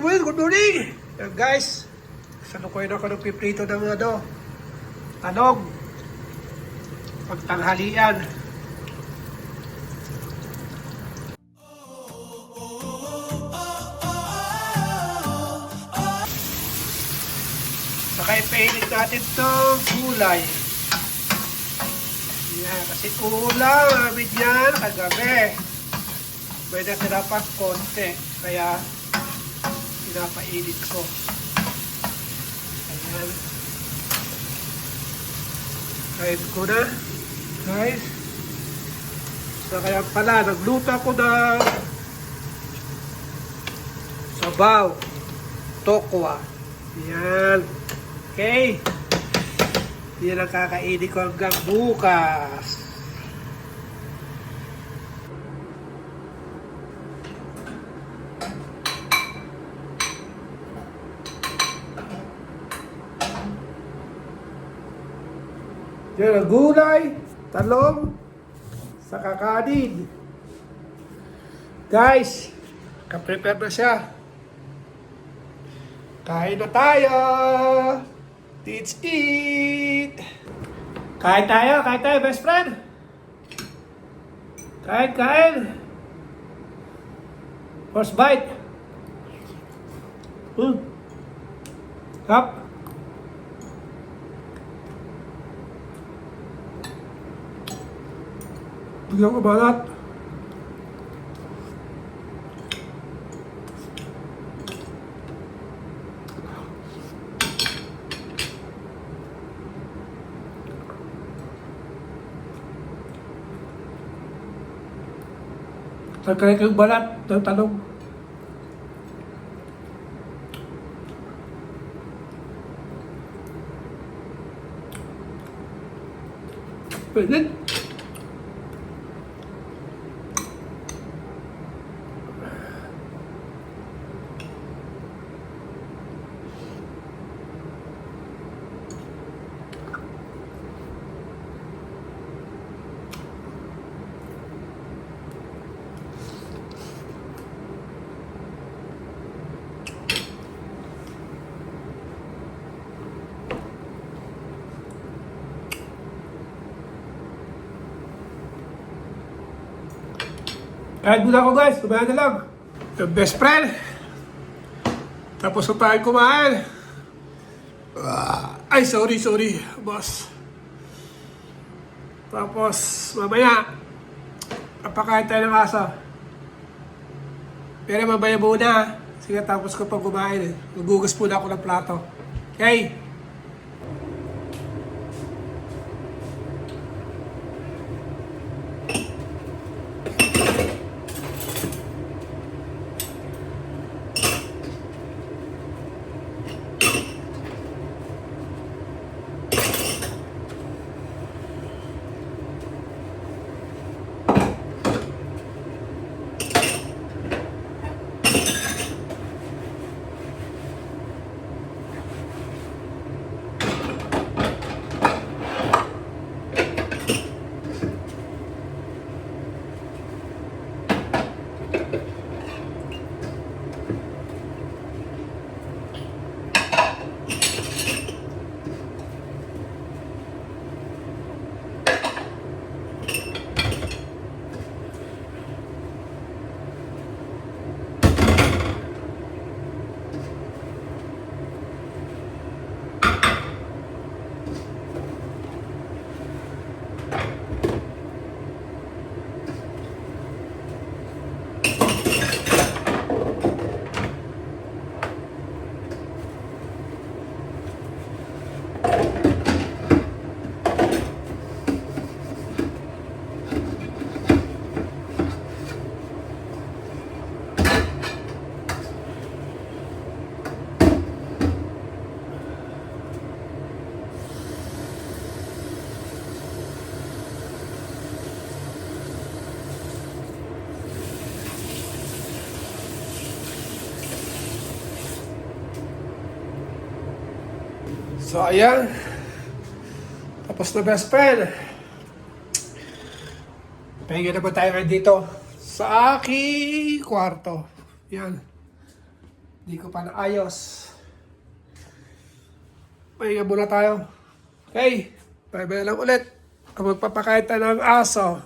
well, good morning! Yan guys, salukuyan ako ng piprito ng ano, tanog. Pagtanghalian. Saka ipainit natin itong gulay. Yan, kasi ulam namin yan kagabi. May natira pa konti. Kaya, pinapainit ko. Ayan. Kain ko na. Guys. So, kaya pala, nagluto ako ng sabaw. Tokwa. Yan. Okay. Yan ang kakainin ko hanggang bukas. Yan ang gulay, talong, sa kakanin. Guys, kaprepare na siya. Kain na tayo! Let's eat! Kain tayo, kain tayo, best friend! Kain, kain! First bite! Hmm. Kap! Guilt about that. đất ke barat tertanung. Wait, then. Kahit muna ako guys, kumain na lang. Yung best friend. Tapos na tayo kumain. Ah, Ay, sorry, sorry, boss. Tapos, mamaya, papakain tayo ng aso. Pero mamaya muna. Sige, tapos ko pag kumain eh. Magugas muna ako ng plato. Okay? So, ayan. Tapos na best friend. Pahinga na po tayo ngayon dito sa aking kwarto. Yan. Hindi ko pa naayos. Pahinga muna tayo. Okay, bye-bye lang ulit. Magpapakain tayo ng aso.